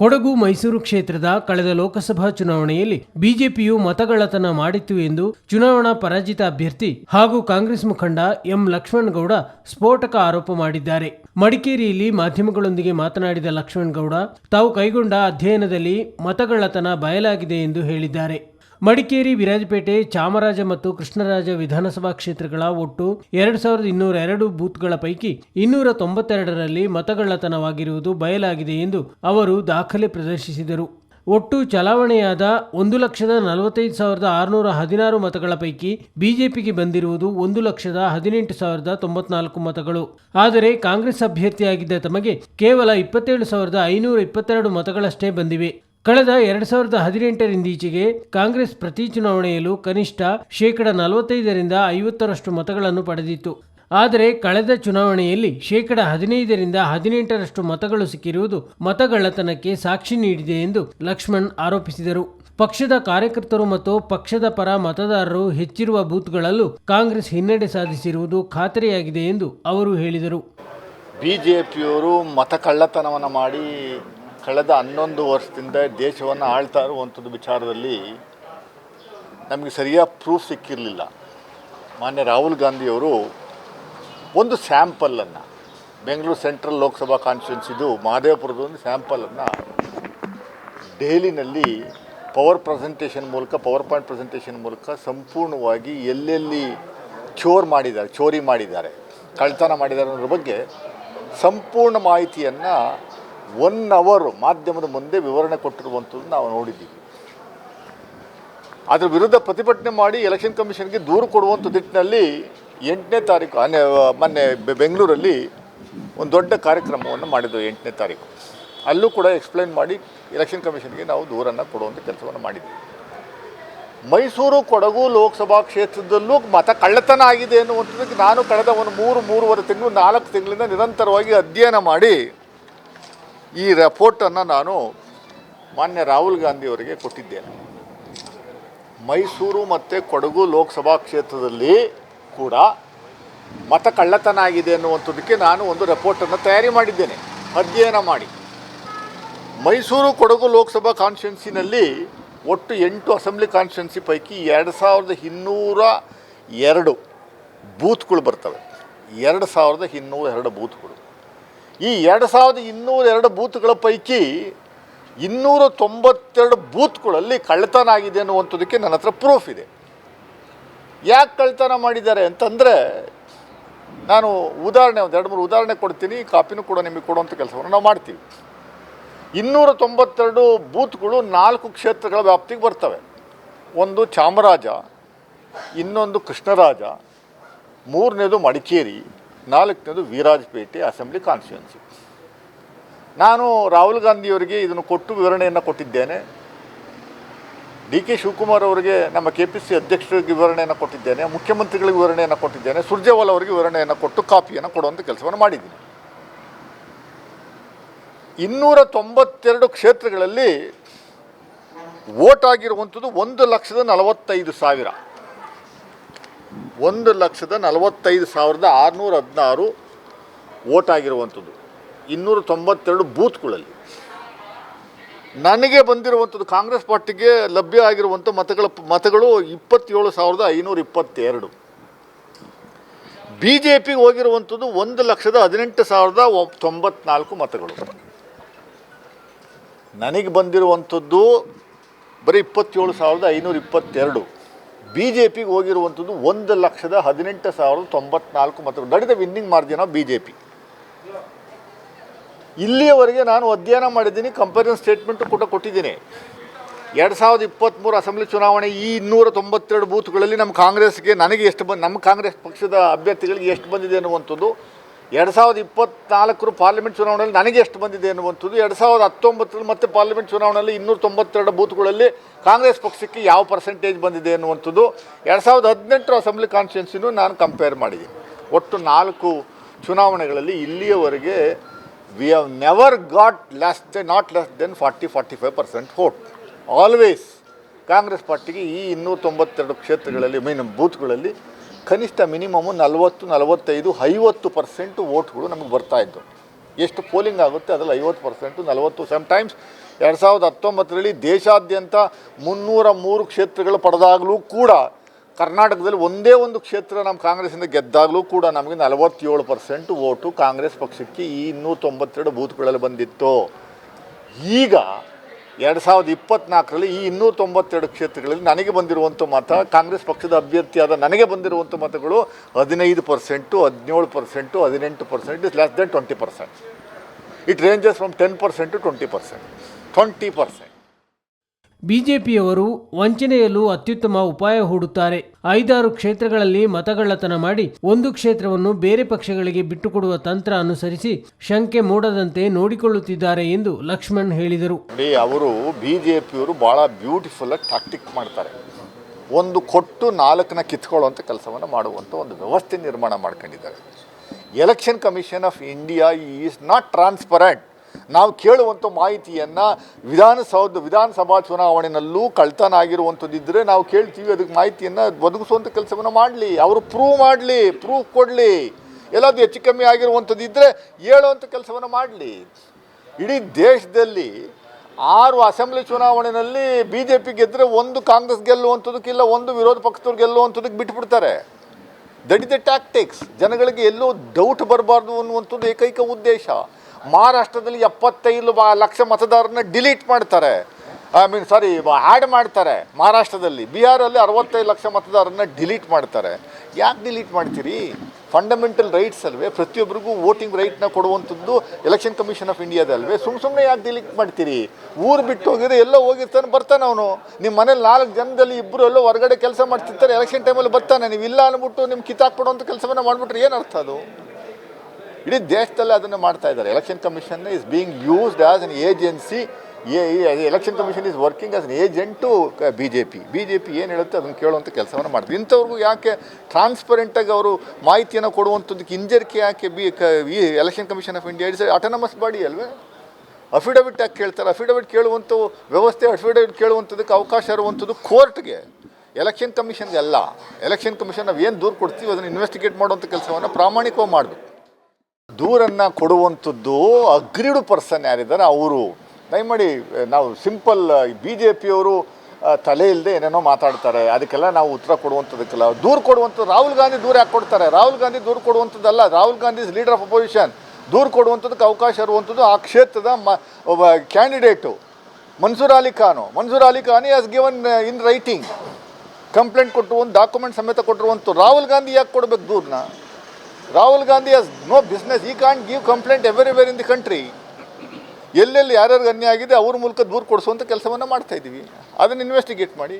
ಕೊಡಗು ಮೈಸೂರು ಕ್ಷೇತ್ರದ ಕಳೆದ ಲೋಕಸಭಾ ಚುನಾವಣೆಯಲ್ಲಿ ಬಿಜೆಪಿಯು ಮತಗಳತನ ಮಾಡಿತ್ತು ಎಂದು ಚುನಾವಣಾ ಪರಾಜಿತ ಅಭ್ಯರ್ಥಿ ಹಾಗೂ ಕಾಂಗ್ರೆಸ್ ಮುಖಂಡ ಎಂ ಲಕ್ಷ್ಮಣಗೌಡ ಸ್ಫೋಟಕ ಆರೋಪ ಮಾಡಿದ್ದಾರೆ. ಮಡಿಕೇರಿಯಲ್ಲಿ ಮಾಧ್ಯಮಗಳೊಂದಿಗೆ ಮಾತನಾಡಿದ ಲಕ್ಷ್ಮಣಗೌಡ, ತಾವು ಕೈಗೊಂಡ ಅಧ್ಯಯನದಲ್ಲಿ ಮತಗಳತನ ಬಯಲಾಗಿದೆ ಎಂದು ಹೇಳಿದ್ದಾರೆ. ಮಡಿಕೇರಿ, ವಿರಾಜಪೇಟೆ, ಚಾಮರಾಜ ಮತ್ತು ಕೃಷ್ಣರಾಜ ವಿಧಾನಸಭಾ ಕ್ಷೇತ್ರಗಳ ಒಟ್ಟು ಎರಡು ಸಾವಿರದ ಇನ್ನೂರ ಎರಡು ಬೂತ್ಗಳ ಪೈಕಿ ಇನ್ನೂರ ತೊಂಬತ್ತೆರಡರಲ್ಲಿ ಮತಗಳ್ಳತನವಾಗಿರುವುದು ಬಯಲಾಗಿದೆ ಎಂದು ಅವರು ದಾಖಲೆ ಪ್ರದರ್ಶಿಸಿದರು. ಒಟ್ಟು ಚಲಾವಣೆಯಾದ ಒಂದು ಲಕ್ಷದ ನಲವತ್ತೈದು ಸಾವಿರದ ಆರುನೂರ ಹದಿನಾರು ಮತಗಳ ಪೈಕಿ ಬಿಜೆಪಿಗೆ ಬಂದಿರುವುದು ಒಂದು ಲಕ್ಷದ ಹದಿನೆಂಟು ಸಾವಿರದ ತೊಂಬತ್ನಾಲ್ಕು ಮತಗಳು. ಆದರೆ ಕಾಂಗ್ರೆಸ್ ಅಭ್ಯರ್ಥಿಯಾಗಿದ್ದ ತಮಗೆ ಕೇವಲ ಇಪ್ಪತ್ತೇಳು ಸಾವಿರದ ಐನೂರ ಇಪ್ಪತ್ತೆರಡು ಮತಗಳಷ್ಟೇ ಬಂದಿವೆ. ಕಳೆದ ಎರಡ್ ಸಾವಿರದ ಹದಿನೆಂಟರಿಂದೀಚೆಗೆ ಕಾಂಗ್ರೆಸ್ ಪ್ರತಿ ಚುನಾವಣೆಯಲ್ಲೂ ಕನಿಷ್ಠ ಶೇಕಡ ನಲವತ್ತೈದರಿಂದ ಐವತ್ತರಷ್ಟು ಮತಗಳನ್ನು ಪಡೆದಿತ್ತು. ಆದರೆ ಕಳೆದ ಚುನಾವಣೆಯಲ್ಲಿ ಶೇಕಡ ಹದಿನೈದರಿಂದ ಹದಿನೆಂಟರಷ್ಟು ಮತಗಳು ಸಿಕ್ಕಿರುವುದು ಮತಗಳ್ಳತನಕ್ಕೆ ಸಾಕ್ಷಿ ನೀಡಿದೆ ಎಂದು ಲಕ್ಷ್ಮಣ್ ಆರೋಪಿಸಿದರು. ಪಕ್ಷದ ಕಾರ್ಯಕರ್ತರು ಮತ್ತು ಪಕ್ಷದ ಪರ ಮತದಾರರು ಹೆಚ್ಚಿರುವ ಬೂತ್ಗಳಲ್ಲೂ ಕಾಂಗ್ರೆಸ್ ಹಿನ್ನಡೆ ಸಾಧಿಸಿರುವುದು ಖಾತರಿಯಾಗಿದೆ ಎಂದು ಅವರು ಹೇಳಿದರು. ಬಿಜೆಪಿಯವರು ಮತ ಕಳ್ಳತನವನ್ನು ಮಾಡಿ ಕಳೆದ ಹನ್ನೊಂದು ವರ್ಷದಿಂದ ದೇಶವನ್ನು ಆಳ್ತಾ ಇರುವಂಥದ್ದು ವಿಚಾರದಲ್ಲಿ ನಮಗೆ ಸರಿಯಾದ ಪ್ರೂಫ್ ಸಿಕ್ಕಿರಲಿಲ್ಲ. ಮಾನ್ಯ ರಾಹುಲ್ ಗಾಂಧಿಯವರು ಒಂದು ಸ್ಯಾಂಪಲನ್ನು ಬೆಂಗಳೂರು ಸೆಂಟ್ರಲ್ ಲೋಕಸಭಾ ಕಾನ್ಸ್ಟಿಟ್ಯೂನ್ಸಿದು ಮಹದೇವಪುರದ ಒಂದು ಸ್ಯಾಂಪಲನ್ನು ದೆಹಲಿನಲ್ಲಿ ಪವರ್ ಪ್ರೆಸೆಂಟೇಷನ್ ಮೂಲಕ ಪವರ್ ಪಾಯಿಂಟ್ ಪ್ರೆಸೆಂಟೇಷನ್ ಮೂಲಕ ಸಂಪೂರ್ಣವಾಗಿ ಎಲ್ಲೆಲ್ಲಿ ಚೋರ್ ಮಾಡಿದ್ದಾರೆ, ಚೋರಿ ಮಾಡಿದ್ದಾರೆ ಕಳ್ತನ ಮಾಡಿದ್ದಾರೆ ಅನ್ನೋದ್ರ ಬಗ್ಗೆ ಸಂಪೂರ್ಣ ಮಾಹಿತಿಯನ್ನು ಒನ್ ಅವರ್ ಮಾಧ್ಯಮದ ಮುಂದೆ ವಿವರಣೆ ಕೊಟ್ಟಿರುವಂಥದ್ದು ನಾವು ನೋಡಿದ್ದೀವಿ. ಅದರ ವಿರುದ್ಧ ಪ್ರತಿಭಟನೆ ಮಾಡಿ ಎಲೆಕ್ಷನ್ ಕಮಿಷನ್ಗೆ ದೂರು ಕೊಡುವಂಥ ನಿಟ್ಟಿನಲ್ಲಿ ಎಂಟನೇ ತಾರೀಕು ಆನೆ ಮೊನ್ನೆ ಬೆಂಗಳೂರಲ್ಲಿ ಒಂದು ದೊಡ್ಡ ಕಾರ್ಯಕ್ರಮವನ್ನು ಮಾಡಿದ್ದು ಎಂಟನೇ ತಾರೀಕು. ಅಲ್ಲೂ ಕೂಡ ಎಕ್ಸ್ಪ್ಲೈನ್ ಮಾಡಿ ಎಲೆಕ್ಷನ್ ಕಮಿಷನ್ಗೆ ನಾವು ದೂರನ್ನು ಕೊಡುವಂಥ ಕೆಲಸವನ್ನು ಮಾಡಿದ್ವಿ. ಮೈಸೂರು ಕೊಡಗು ಲೋಕಸಭಾ ಕ್ಷೇತ್ರದಲ್ಲೂ ಮತ ಕಳ್ಳತನ ಆಗಿದೆ ಅನ್ನುವಂಥದ್ದಕ್ಕೆ ನಾನು ಕಳೆದ ಒಂದು ಮೂರು, ಮೂರುವರೆ ತಿಂಗಳು ನಾಲ್ಕು ತಿಂಗಳಿಂದ ನಿರಂತರವಾಗಿ ಅಧ್ಯಯನ ಮಾಡಿ ಈ ರೆಪೋರ್ಟನ್ನು ನಾನು ಮಾನ್ಯ ರಾಹುಲ್ ಗಾಂಧಿಯವರಿಗೆ ಕೊಟ್ಟಿದ್ದೇನೆ. ಮೈಸೂರು ಮತ್ತು ಕೊಡಗು ಲೋಕಸಭಾ ಕ್ಷೇತ್ರದಲ್ಲಿ ಕೂಡ ಮತ ಕಳ್ಳತನ ಆಗಿದೆ ಅನ್ನುವಂಥದ್ದಕ್ಕೆ ನಾನು ಒಂದು ರೆಪೋರ್ಟನ್ನು ತಯಾರಿ ಮಾಡಿದ್ದೇನೆ. ಅಧ್ಯಯನ ಮಾಡಿ. ಮೈಸೂರು ಕೊಡಗು ಲೋಕಸಭಾ ಕಾನ್ಸ್ಟಿಟ್ಯೂನ್ಸಿನಲ್ಲಿ ಒಟ್ಟು ಎಂಟು ಅಸೆಂಬ್ಲಿ ಕಾನ್ಸ್ಟಿಟ್ಯೂನ್ಸಿ ಪೈಕಿ ಎರಡು ಸಾವಿರದ ಇನ್ನೂರ ಎರಡು ಬೂತ್ಗಳು ಬರ್ತವೆ. ಎರಡು ಸಾವಿರದ ಇನ್ನೂರ ಎರಡು ಬೂತ್ಗಳು. ಈ ಎರಡು ಸಾವಿರದ ಇನ್ನೂರ ಎರಡು ಬೂತ್ಗಳ ಪೈಕಿ ಇನ್ನೂರ ತೊಂಬತ್ತೆರಡು ಬೂತ್ಗಳಲ್ಲಿ ಕಳ್ಳತನ ಆಗಿದೆ ಅನ್ನುವಂಥದ್ದಕ್ಕೆ ನನ್ನ ಹತ್ರ ಪ್ರೂಫ್ ಇದೆ. ಯಾಕೆ ಕಳ್ಳತನ ಮಾಡಿದ್ದಾರೆ ಅಂತಂದರೆ ನಾನು ಉದಾಹರಣೆ, ಒಂದು ಎರಡು ಮೂರು ಉದಾಹರಣೆ ಕೊಡ್ತೀನಿ, ಕಾಪಿನೂ ಕೂಡ ನಿಮಗೆ ಕೊಡುವಂಥ ಕೆಲಸವನ್ನು ನಾವು ಮಾಡ್ತೀವಿ. ಇನ್ನೂರ ತೊಂಬತ್ತೆರಡು ಬೂತ್ಗಳು ನಾಲ್ಕು ಕ್ಷೇತ್ರಗಳ ವ್ಯಾಪ್ತಿಗೆ ಬರ್ತವೆ. ಒಂದು ಚಾಮರಾಜ, ಇನ್ನೊಂದು ಕೃಷ್ಣರಾಜ, ಮೂರನೇದು ಮಡಿಕೇರಿ ನಾಲ್ಕನೇದು ವೀರಾಜಪೇಟೆ ಅಸೆಂಬ್ಲಿ ಕಾನ್ಸ್ಟಿಟ್ಯೂನ್ಸಿ ನಾನು ರಾಹುಲ್ ಗಾಂಧಿಯವರಿಗೆ ಇದನ್ನು ಕೊಟ್ಟು ವಿವರಣೆಯನ್ನು ಕೊಟ್ಟಿದ್ದೇನೆ. ಡಿ ಕೆ ಶಿವಕುಮಾರ್ ಅವರಿಗೆ, ನಮ್ಮ ಕೆ ಪಿ ಸಿ ಅಧ್ಯಕ್ಷರಿಗೆ ವಿವರಣೆಯನ್ನು ಕೊಟ್ಟಿದ್ದೇನೆ, ಮುಖ್ಯಮಂತ್ರಿಗಳಿಗೆ ವಿವರಣೆಯನ್ನು ಕೊಟ್ಟಿದ್ದೇನೆ, ಸುರ್ಜೇವಾಲ್ ಅವರಿಗೆ ವಿವರಣೆಯನ್ನು ಕೊಟ್ಟು ಕಾಪಿಯನ್ನು ಕೊಡುವಂಥ ಕೆಲಸವನ್ನು ಮಾಡಿದ್ದೀನಿ. ಇನ್ನೂರ ತೊಂಬತ್ತೆರಡು ಕ್ಷೇತ್ರಗಳಲ್ಲಿ ವೋಟ್ ಆಗಿರುವಂಥದ್ದು ಒಂದು ಲಕ್ಷದ ನಲವತ್ತೈದು ಸಾವಿರ. ಒಂದು ಲಕ್ಷದ ನಲವತ್ತೈದು ಸಾವಿರದ ಆರುನೂರ ಹದಿನಾರು ವೋಟ್ ಆಗಿರುವಂಥದ್ದು. ಇನ್ನೂರ ತೊಂಬತ್ತೆರಡು ಬೂತ್ಗಳಲ್ಲಿ. ನನಗೆ ಬಂದಿರುವಂಥದ್ದು ಕಾಂಗ್ರೆಸ್ ಪಾರ್ಟಿಗೆ ಲಭ್ಯ ಆಗಿರುವಂಥ ಮತಗಳ ಮತಗಳು ಇಪ್ಪತ್ತೇಳು ಸಾವಿರದ ಐನೂರ ಇಪ್ಪತ್ತೆರಡು. ಬಿ ಜೆ ಪಿಗೆ ಹೋಗಿರುವಂಥದ್ದು ಒಂದು ಲಕ್ಷದ ಹದಿನೆಂಟು ಸಾವಿರದ ತೊಂಬತ್ನಾಲ್ಕು ಮತಗಳು. ನನಗೆ ಬಂದಿರುವಂಥದ್ದು ಬರೀ ಇಪ್ಪತ್ತೇಳು ಸಾವಿರದ ಐನೂರ ಇಪ್ಪತ್ತೆರಡು. ಬಿ ಜೆ ಪಿಗೆ ಹೋಗಿರುವಂಥದ್ದು ಒಂದು ಲಕ್ಷದ ಹದಿನೆಂಟು ಸಾವಿರದ ತೊಂಬತ್ನಾಲ್ಕು ಮತಗಳು that winning margin of B J P ಇಲ್ಲಿಯವರೆಗೆ ನಾನು ಅಧ್ಯಯನ ಮಾಡಿದ್ದೀನಿ ಕಂಪೇರಿಸನ್ ಸ್ಟೇಟ್ಮೆಂಟು ಕೂಡ ಕೊಟ್ಟಿದ್ದೀನಿ. ಎರಡು ಸಾವಿರದ ಇಪ್ಪತ್ತ್ಮೂರು ಅಸೆಂಬ್ಲಿ ಚುನಾವಣೆ ಈ ಇನ್ನೂರ ತೊಂಬತ್ತೆರಡು ಬೂತ್ಗಳಲ್ಲಿ ನಮ್ಮ ಕಾಂಗ್ರೆಸ್ಗೆ ನನಗೆ ಎಷ್ಟು ಬಂದು ನಮ್ಮ ಕಾಂಗ್ರೆಸ್ ಪಕ್ಷದ ಅಭ್ಯರ್ಥಿಗಳಿಗೆ ಎಷ್ಟು ಬಂದಿದೆ ಅನ್ನುವಂಥದ್ದು ಎರಡು ಸಾವಿರದ ಇಪ್ಪತ್ನಾಲ್ಕರು ಪಾರ್ಲಿಮೆಂಟ್ ಚುನಾವಣೆಯಲ್ಲಿ ನನಗೆ ಎಷ್ಟು ಬಂದಿದೆ ಅನ್ನುವಂಥದ್ದು ಎರಡು ಸಾವಿರದ ಹತ್ತೊಂಬತ್ತರಲ್ಲಿ ಮತ್ತೆ ಪಾರ್ಲಿಮೆಂಟ್ ಚುನಾವಣೆಯಲ್ಲಿ ಇನ್ನೂರ ತೊಂಬತ್ತೆರಡು ಬೂತ್ಗಳಲ್ಲಿ ಕಾಂಗ್ರೆಸ್ ಪಕ್ಷಕ್ಕೆ ಯಾವ ಪರ್ಸೆಂಟೇಜ್ ಬಂದಿದೆ ಅನ್ನುವಂಥದ್ದು ಎರಡು ಸಾವಿರದ ಹದಿನೆಂಟರ ಅಸೆಂಬ್ಲಿ ಕಾನ್ಸ್ಟಿಟ್ಯೂನ್ಸಿನೂ ನಾನು ಕಂಪೇರ್ ಮಾಡಿದ್ದೀನಿ. ಒಟ್ಟು ನಾಲ್ಕು ಚುನಾವಣೆಗಳಲ್ಲಿ ಇಲ್ಲಿಯವರೆಗೆ we have never got less the not less than forty forty five percent vote always Congress ಪಾರ್ಟಿಗೆ ಈ ಇನ್ನೂರ ತೊಂಬತ್ತೆರಡು ಕ್ಷೇತ್ರಗಳಲ್ಲಿ ಮೀನ್ ಬೂತ್ಗಳಲ್ಲಿ ಕನಿಷ್ಠ ಮಿನಿಮಮ್ ನಲವತ್ತು, ನಲವತ್ತೈದು, ಐವತ್ತು ಪರ್ಸೆಂಟ್ ವೋಟ್ಗಳು ನಮಗೆ ಬರ್ತಾ ಇದ್ದವು ಎಷ್ಟು ಪೋಲಿಂಗ್ ಆಗುತ್ತೆ ಅದರಲ್ಲಿ ಐವತ್ತು ಪರ್ಸೆಂಟು, ನಲವತ್ತು ಸಮ್ಟೈಮ್ಸ್ ಎರಡು ಸಾವಿರದ ಹತ್ತೊಂಬತ್ತರಲ್ಲಿ ದೇಶಾದ್ಯಂತ ಮುನ್ನೂರ ಮೂರು ಕ್ಷೇತ್ರಗಳು ಪಡೆದಾಗಲೂ ಕೂಡ ಕರ್ನಾಟಕದಲ್ಲಿ ಒಂದೇ ಒಂದು ಕ್ಷೇತ್ರ ನಮ್ಮ ಕಾಂಗ್ರೆಸ್ಸಿಂದ ಗೆದ್ದಾಗಲೂ ಕೂಡ ನಮಗೆ ನಲವತ್ತೇಳು ಪರ್ಸೆಂಟ್ ವೋಟು ಕಾಂಗ್ರೆಸ್ ಪಕ್ಷಕ್ಕೆ ಈ ಇನ್ನೂರ ತೊಂಬತ್ತೆರಡು ಬೂತ್ಗಳಲ್ಲಿ ಬಂದಿತ್ತು. ಈಗ ಎರಡು ಸಾವಿರದ ಇಪ್ಪತ್ನಾಲ್ಕರಲ್ಲಿ ಈ ಇನ್ನೂರ ತೊಂಬತ್ತೆರಡು ಕ್ಷೇತ್ರಗಳಲ್ಲಿ ನನಗೆ ಬಂದಿರುವಂಥ ಮತ, ಕಾಂಗ್ರೆಸ್ ಪಕ್ಷದ ಅಭ್ಯರ್ಥಿಯಾದ ನನಗೆ ಬಂದಿರುವಂಥ ಮತಗಳು ಹದಿನೈದು ಪರ್ಸೆಂಟು, ಹದಿನೇಳು ಪರ್ಸೆಂಟು, ಹದಿನೆಂಟು percent is less than twenty percent it ranges from ten percent to twenty percent twenty percent ಬಿಜೆಪಿಯವರು ವಂಚನೆಯಲ್ಲೂ ಅತ್ಯುತ್ತಮ ಉಪಾಯ ಹೂಡುತ್ತಾರೆ. ಐದಾರು ಕ್ಷೇತ್ರಗಳಲ್ಲಿ ಮತಗಳ್ಳತನ ಮಾಡಿ ಒಂದು ಕ್ಷೇತ್ರವನ್ನು ಬೇರೆ ಪಕ್ಷಗಳಿಗೆ ಬಿಟ್ಟುಕೊಡುವ ತಂತ್ರ ಅನುಸರಿಸಿ ಶಂಕೆ ಮೂಡದಂತೆ ನೋಡಿಕೊಳ್ಳುತ್ತಿದ್ದಾರೆ ಎಂದು ಲಕ್ಷ್ಮಣ್ ಹೇಳಿದರು. ಅವರು ಬಿಜೆಪಿಯವರು ಬಹಳ ಬ್ಯೂಟಿಫುಲ್ ಬ್ಯೂಟಿಫುಲ್ಲಾಗಿ ಟ್ಯಾಕ್ಟಿಕ್ ಮಾಡ್ತಾರೆ. ಒಂದು ಕೊಟ್ಟು ನಾಲ್ಕನ ಕಿತ್ಕೊಳ್ಳುವಂಥ ಕೆಲಸವನ್ನು ಮಾಡುವಂಥ ಒಂದು ವ್ಯವಸ್ಥೆ ನಿರ್ಮಾಣ ಮಾಡ್ಕೊಂಡಿದ್ದಾರೆ. Election commission of India is not transparent ನಾವು ಕೇಳುವಂಥ ಮಾಹಿತಿಯನ್ನು ವಿಧಾನಸೌಧ ವಿಧಾನಸಭಾ ಚುನಾವಣೆಯಲ್ಲೂ ಕಳ್ತನ ಆಗಿರುವಂಥದ್ದಿದ್ದರೆ ನಾವು ಕೇಳ್ತೀವಿ. ಅದಕ್ಕೆ ಮಾಹಿತಿಯನ್ನು ಒದಗಿಸುವಂಥ ಕೆಲಸವನ್ನು ಮಾಡಲಿ. ಅವರು ಪ್ರೂವ್ ಮಾಡಲಿ ಪ್ರೂಫ್ ಕೊಡಲಿ. ಎಲ್ಲದು ಹೆಚ್ಚು ಕಮ್ಮಿ ಆಗಿರುವಂಥದ್ದಿದ್ದರೆ ಹೇಳುವಂಥ ಕೆಲಸವನ್ನು ಮಾಡಲಿ. ಇಡೀ ದೇಶದಲ್ಲಿ ಆರು ಅಸೆಂಬ್ಲಿ ಚುನಾವಣೆಯಲ್ಲಿ ಬಿ ಜೆ ಪಿ ಗೆದ್ದರೆ ಒಂದು ಕಾಂಗ್ರೆಸ್ ಗೆಲ್ಲುವಂಥದಕ್ಕಿಲ್ಲ ಒಂದು ವಿರೋಧ ಪಕ್ಷದವ್ರು ಗೆಲ್ಲುವಂಥದಕ್ಕೆ ಬಿಟ್ಬಿಡ್ತಾರೆ. ದಟ್ ಇಸ್ ದ ಟ್ಯಾಕ್ಟಿಕ್ಸ್ ಜನಗಳಿಗೆ ಎಲ್ಲೂ ಡೌಟ್ ಬರಬಾರ್ದು ಅನ್ನುವಂಥದ್ದು ಏಕೈಕ ಉದ್ದೇಶ. ಮಹಾರಾಷ್ಟ್ರದಲ್ಲಿ ಎಪ್ಪತ್ತೈದು ಲಕ್ಷ ಮತದಾರರನ್ನ ಡಿಲೀಟ್ ಮಾಡ್ತಾರೆ. ಐ ಮೀನ್ ಸಾರಿ ಆ್ಯಡ್ ಮಾಡ್ತಾರೆ ಮಹಾರಾಷ್ಟ್ರದಲ್ಲಿ. ಬಿಹಾರಲ್ಲಿ ಅರವತ್ತೈದು ಲಕ್ಷ ಮತದಾರರನ್ನ ಡಿಲೀಟ್ ಮಾಡ್ತಾರೆ. ಯಾಕೆ ಡಿಲೀಟ್ ಮಾಡ್ತೀರಿ? ಫಂಡಮೆಂಟಲ್ ರೈಟ್ಸ್ ಅಲ್ವೇ? ಪ್ರತಿಯೊಬ್ಬರಿಗೂ ವೋಟಿಂಗ್ ರೈಟ್ನ ಕೊಡುವಂಥದ್ದು ಎಲೆಕ್ಷನ್ ಕಮಿಷನ್ ಆಫ್ ಇಂಡಿಯಾದಲ್ವೇ ಸುಮ್ಮ ಸುಮ್ಮನೆ ಯಾಕೆ ಡಿಲೀಟ್ ಮಾಡ್ತೀರಿ? ಊರು ಬಿಟ್ಟು ಹೋಗಿದ್ರೆ ಎಲ್ಲೋ ಹೋಗಿರ್ತಾನೆ, ಬರ್ತಾನೆ ಅವನು. ನಿಮ್ಮ ಮನೇಲಿ ನಾಲ್ಕು ಜನದಲ್ಲಿ ಇಬ್ಬರು ಎಲ್ಲೋ ಹೊರಗಡೆ ಕೆಲಸ ಮಾಡ್ತಿರ್ತಾರೆ ಎಲೆಕ್ಷನ್ ಟೈಮಲ್ಲಿ ಬರ್ತಾನೆ. ನೀವು ಇಲ್ಲ ಅಂದ್ಬಿಟ್ಟು ನಿಮ್ಮ ಕಿತ್ತಾಕ್ಬಿಡುವಂಥ ಕೆಲಸವನ್ನು ಮಾಡಿಬಿಟ್ರೆ ಏನು ಅರ್ಥ ಅದು? ಇಡೀ ದೇಶದಲ್ಲೇ ಅದನ್ನು ಮಾಡ್ತಾ ಇದ್ದಾರೆ. Election commission is being used as an agency election commission is working as an agent B J P B J P ಏನು ಹೇಳುತ್ತೆ? ಅದನ್ನು ಕೇಳುವಂಥ ಕೆಲಸವನ್ನು ಮಾಡ್ತಾರೆ ಇಂಥವ್ರಿಗೂ ಯಾಕೆ ಟ್ರಾನ್ಸ್ಪರೆಂಟಾಗಿ ಅವರು ಮಾಹಿತಿಯನ್ನು ಕೊಡುವಂಥದ್ದಕ್ಕೆ ಹಿಂಜರಿಕೆ ಯಾಕೆ ಬಿ ಈ election commission of India it's autonomous body ಅಲ್ವೇ? ಅಫಿಡವಿಟ್ ಯಾಕೆ ಕೇಳ್ತಾರೆ? ಅಫಿಡವಿಟ್ ಕೇಳುವಂಥ ವ್ಯವಸ್ಥೆ ಅಫಿಡವಿಟ್ ಕೇಳುವಂಥದ್ದಕ್ಕೆ ಅವಕಾಶ ಇರುವಂಥದ್ದು ಕೋರ್ಟ್ಗೆ ಎಲೆಕ್ಷನ್ ಕಮಿಷನ್ಗೆ ಅಲ್ಲ. ಎಲೆಕ್ಷನ್ ಕಮಿಷನ್ ನಾವು ಏನು ದೂರು ಕೊಡ್ತೀವಿ ಅದನ್ನು ಇನ್ವೆಸ್ಟಿಗೇಟ್ ಮಾಡುವಂಥ ಕೆಲಸವನ್ನು ಪ್ರಾಮಾಣಿಕವಾಗಿ ಮಾಡಬೇಕು. ದೂರನ್ನು ಕೊಡುವಂಥದ್ದು ಅಗ್ರಿಡ್ ಪರ್ಸನ್ ಯಾರಿದ್ದಾರೆ ಅವರು. ದಯಮಾಡಿ ನಾವು ಸಿಂಪಲ್ ಬಿ ಜೆ ಪಿಯವರು ತಲೆ ಇಲ್ಲದೆ ಏನೇನೋ ಮಾತಾಡ್ತಾರೆ. ಅದಕ್ಕೆಲ್ಲ ನಾವು ಉತ್ತರ ಕೊಡುವಂಥದ್ದಕ್ಕೆಲ್ಲ ದೂರು ಕೊಡುವಂಥದ್ದು ರಾಹುಲ್ ಗಾಂಧಿ ದೂರ ಯಾಕೆ ಕೊಡ್ತಾರೆ? ರಾಹುಲ್ ಗಾಂಧಿ ದೂರು ಕೊಡುವಂಥದ್ದಲ್ಲ. Rahul Gandhi is leader of opposition ದೂರು ಕೊಡುವಂಥದ್ದಕ್ಕೆ ಅವಕಾಶ ಇರುವಂಥದ್ದು ಆ ಕ್ಷೇತ್ರದ ಮ, ಒಬ್ಬ candidate Mansoor Ali Khan. Mansoor Ali Khan has given in writing complaint ಕೊಟ್ಟು ಒಂದು ಡಾಕ್ಯುಮೆಂಟ್ ಸಮೇತ ಕೊಟ್ಟಿರುವಂಥ ರಾಹುಲ್ ಗಾಂಧಿ ಯಾಕೆ ಕೊಡಬೇಕು ದೂರನ್ನ Rahul Gandhi has no business he can't give complaint everywhere in the country ಎಲ್ಲೆಲ್ಲಿ ಯಾರ್ಯಾರಿಗೆ ಅನ್ಯಾಯ ಆಗಿದೆ, ಅವ್ರ ಮೂಲಕ ದೂರು ಕೊಡಿಸುವಂಥ ಕೆಲಸವನ್ನು ಮಾಡ್ತಾ ಇದ್ದೀವಿ ಅದನ್ನು ಇನ್ವೆಸ್ಟಿಗೇಟ್ ಮಾಡಿ.